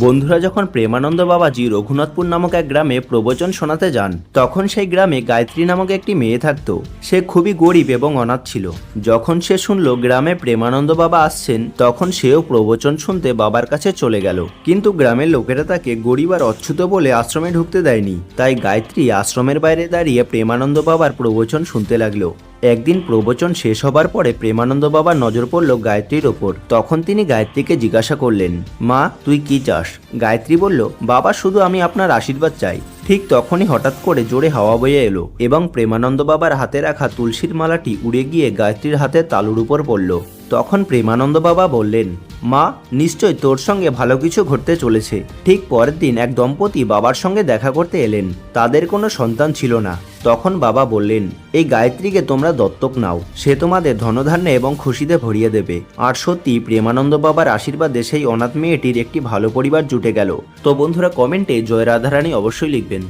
বন্ধুরা যখন প্রেমানন্দ বাবাজি রঘুনাথপুর নামক এক গ্রামে প্রবচন শোনাতে যান, তখন সেই গ্রামে গায়ত্রী নামক একটি মেয়ে থাকতো। সে খুবই গরিব এবং অনাথ ছিল। যখন সে শুনল গ্রামে প্রেমানন্দ বাবা আসছেন, তখন সেও প্রবচন শুনতে বাবার কাছে চলে গেল। কিন্তু গ্রামের লোকেরা তাকে গরিব আর অচ্ছুত বলে আশ্রমে ঢুকতে দেয়নি। তাই গায়ত্রী আশ্রমের বাইরে দাঁড়িয়ে প্রেমানন্দ বাবার প্রবচন শুনতে লাগল। একদিন প্রবচন শেষ হবার পরে প্রেমানন্দ বাবা নজর পড়ল গায়ত্রীর ওপর। তখন তিনি গায়ত্রীকে জিজ্ঞাসা করলেন, মা, তুই কি চাস? গায়ত্রী বলল, বাবা, শুধু আমি আপনার আশীর্বাদ চাই। ঠিক তখনই হঠাৎ করে জোরে হাওয়া বয়ে এলো এবং প্রেমানন্দ বাবার হাতে রাখা তুলসীর মালাটি উড়ে গিয়ে গায়ত্রীর হাতে তালুর উপর পড়ল। তখন প্রেমানন্দ বাবা বললেন মা, নিশ্চয় তোর সঙ্গে ভালো কিছু ঘটতে চলেছে। ঠিক পরের দিন এক দম্পতি বাবার সঙ্গে দেখা করতে এলেন। তাদের কোনো সন্তান ছিল না। তখন বাবা বললেন, এই গায়ত্রীকে তোমরা দত্তক নাও। সে তোমাদের ধনধান্যে এবং খুশিতে ভরিয়ে দেবে। আর সত্যি প্রেমানন্দ বাবার আশীর্বাদে সেই অনাথ মেয়েটির একটি ভালো পরিবার জুটে গেল। তো বন্ধুরা, কমেন্টে জয় রাধারানী অবশ্যই লিখবেন।